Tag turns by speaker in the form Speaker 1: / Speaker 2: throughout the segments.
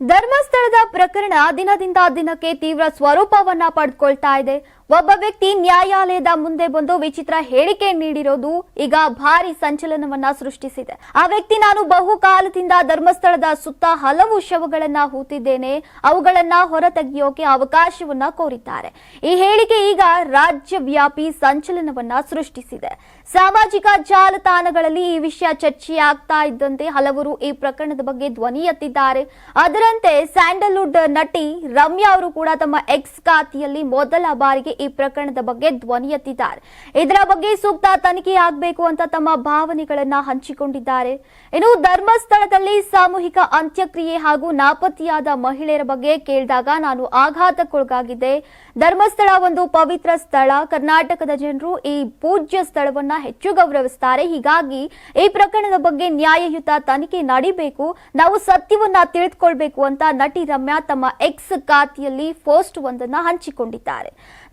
Speaker 1: ಧರ್ಮಸ್ಥಳದ ಪ್ರಕರಣ ದಿನದಿಂದ ದಿನಕ್ಕೆ ತೀವ್ರ ಸ್ವರೂಪವನ್ನ ಪಡೆದುಕೊಳ್ತಾ ಇದೆ. ಒಬ್ಬ ವ್ಯಕ್ತಿ ನ್ಯಾಯಾಲಯದ ಮುಂದೆ ಬಂದು ವಿಚಿತ್ರ ಹೇಳಿಕೆ ನೀಡಿರೋದು ಈಗ ಭಾರಿ ಸಂಚಲನವನ್ನ ಸೃಷ್ಟಿಸಿದೆ. ಆ ವ್ಯಕ್ತಿ ನಾನು ಬಹುಕಾಲದಿಂದ ಧರ್ಮಸ್ಥಳದ ಸುತ್ತ ಹಲವು ಶವಗಳನ್ನ ಹೂತಿದ್ದೇನೆ. ಅವುಗಳನ್ನ ಹೊರತೆಗೆಯೋಕೆ ಅವಕಾಶವನ್ನ ಕೋರಿದ್ದಾರೆ. ಈ ಹೇಳಿಕೆ ಈಗ ರಾಜ್ಯವ್ಯಾಪಿ ಸಂಚಲನವನ್ನ ಸೃಷ್ಟಿಸಿದೆ. ಸಾಮಾಜಿಕ ಜಾಲತಾಣಗಳಲ್ಲಿ ಈ ವಿಷಯ ಚರ್ಚೆಯಾಗ್ತಾ ಇದ್ದಂತೆ ಹಲವರು ಈ ಪ್ರಕರಣದ ಬಗ್ಗೆ ಧ್ವನಿ ಎತ್ತಿದ್ದಾರೆ. ಅದರಂತೆ ಸ್ಯಾಂಡಲ್ವುಡ್ ನಟಿ ರಮ್ಯಾ ಅವರು ಕೂಡ ತಮ್ಮ ಎಕ್ಸ್ ಖಾತೆಯಲ್ಲಿ ಮೊದಲ ಬಾರಿಗೆ ಈ ಪ್ರಕರಣದ ಬಗ್ಗೆ ಧ್ವನಿ ಎತ್ತಿದ್ದಾರೆ. ಇದರ ಬಗ್ಗೆ ಸೂಕ್ತ ತನಿಖೆ ಆಗಬೇಕು ಅಂತ ತಮ್ಮ ಭಾವನೆಗಳನ್ನ ಹಂಚಿಕೊಂಡಿದ್ದಾರೆ. ಇನ್ನು ಧರ್ಮಸ್ಥಳದಲ್ಲಿ ಸಾಮೂಹಿಕ ಅಂತ್ಯಕ್ರಿಯೆ ಹಾಗೂ ನಾಪತ್ತೆಯಾದ ಮಹಿಳೆಯರ ಬಗ್ಗೆ ಕೇಳಿದಾಗ ನಾನು ಆಘಾತಕ್ಕೊಳಗಾಗಿದ್ದೆ. ಧರ್ಮಸ್ಥಳ ಒಂದು ಪವಿತ್ರ ಸ್ಥಳ. ಕರ್ನಾಟಕದ ಜನರು ಈ ಪೂಜ್ಯ ಸ್ಥಳವನ್ನ ಹೆಚ್ಚು ಗೌರವಿಸ್ತಾರೆ. ಹೀಗಾಗಿ ಈ ಪ್ರಕರಣದ ಬಗ್ಗೆ ನ್ಯಾಯಯುತ ತನಿಖೆ ನಡೀಬೇಕು. ನಾವು ಸತ್ಯವನ್ನ ತಿಳಿದುಕೊಳ್ಬೇಕು ಅಂತ ನಟಿ ರಮ್ಯಾ ತಮ್ಮ ಎಕ್ಸ್ ಖಾತೆಯಲ್ಲಿ ಪೋಸ್ಟ್ ಒಂದನ್ನ ಹಂಚಿಕೊಂಡಿದ್ದಾರೆ.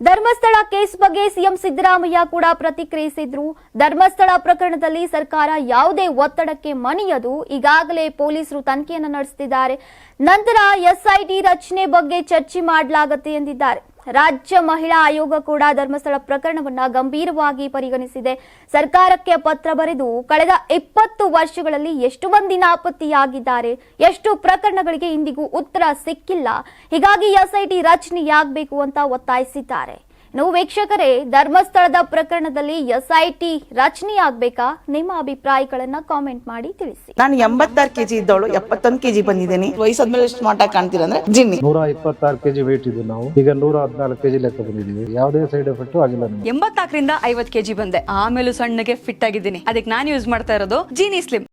Speaker 1: ಧರ್ಮಸ್ಥಳ ಕೇಸ್ ಬಗ್ಗೆ ಸಿಎಂ ಸಿದ್ದರಾಮಯ್ಯ ಕೂಡ ಪ್ರತಿಕ್ರಿಯಿಸಿದ್ರು. ಧರ್ಮಸ್ಥಳ ಪ್ರಕರಣದಲ್ಲಿ ಸರ್ಕಾರ ಯಾವುದೇ ಒತ್ತಡಕ್ಕೆ ಮಣಿಯದು. ಈಗಾಗಲೇ ಪೊಲೀಸರು ತನಿಖೆಯನ್ನು ನಡೆಸುತ್ತಿದ್ದಾರೆ ನಂತರ ಎಸ್ಐಟಿ ರಚನೆ ಬಗ್ಗೆ ಚರ್ಚೆ ಮಾಡಲಾಗುತ್ತೆ ಎಂದಿದ್ದಾರೆ. ರಾಜ್ಯ ಮಹಿಳಾ ಆಯೋಗ ಕೂಡ ಧರ್ಮಸ್ಥಳ ಪ್ರಕರಣವನ್ನ ಗಂಭೀರವಾಗಿ ಪರಿಗಣಿಸಿದೆ. ಸರ್ಕಾರಕ್ಕೆ ಪತ್ರ ಬರೆದು ಕಳೆದ ಇಪ್ಪತ್ತು ವರ್ಷಗಳಲ್ಲಿ ಎಷ್ಟು ಮಂದಿ ನಾಪತ್ತೆಯಾಗಿದ್ದಾರೆ ಎಷ್ಟು ಪ್ರಕರಣಗಳಿಗೆ ಇಂದಿಗೂ ಉತ್ತರ ಸಿಕ್ಕಿಲ್ಲ. ಹೀಗಾಗಿ ಎಸ್ಐಟಿ ರಚನೆಯಾಗಬೇಕು ಅಂತ ಒತ್ತಾಯಿಸಿದ್ದಾರೆ. ಇನ್ನು ವೀಕ್ಷಕರೇ ಧರ್ಮಸ್ಥಳದ ಪ್ರಕರಣದಲ್ಲಿ ಎಸ್ಐಟಿ ರಚನೆಯಾಗಬೇಕಾ ನಿಮ್ಮ ಅಭಿಪ್ರಾಯಗಳನ್ನ ಕಾಮೆಂಟ್ ಮಾಡಿ ತಿಳಿಸಿ.
Speaker 2: ನಾನು ಎಂಬತ್ತಾರು ಕೆಜಿ ಇದ್ದವಳು ಎಪ್ಪತ್ತೊಂದು ಕೆಜಿ ಬಂದಿದ್ದೀನಿ. ವಯಸ್ಸಾದ್ಮೇಲೆ ಎಷ್ಟು ಮಾಟ ಕಾಣ್ತೀರ ಅಂದ್ರೆ ಜಿನ್ನಿ.
Speaker 3: ನೂರ ಇಪ್ಪತ್ತಾರು ಕೆಜಿ ವೇಟ್ ಇದ್ದು ನಾವು. ಈಗ ನೂರ ಹದಿನಾಲ್ಕು ಕೆಜಿ ಲೆಕ್ಕ ಬಂದಿದ್ದೀವಿ. ಯಾವುದೇ ಸೈಡ್ ಎಫೆಕ್ಟ್ ಆಗಿಲ್ಲ ಎಂಬತ್ತಾಕರಿಂದ
Speaker 4: ಎಂಬತ್ನಾಲ್ಕರಿಂದ ಐವತ್ ಕೆಜಿ ಬಂದೆ. ಆಮೇಲೆ ಸಣ್ಣಗೆ ಫಿಟ್ ಆಗಿದ್ದೀನಿ. ಅದಕ್ಕೆ ನಾನು ಯೂಸ್ ಮಾಡ್ತಾ ಇರೋದು ಜೀನಿ ಸ್ಲಿಮ್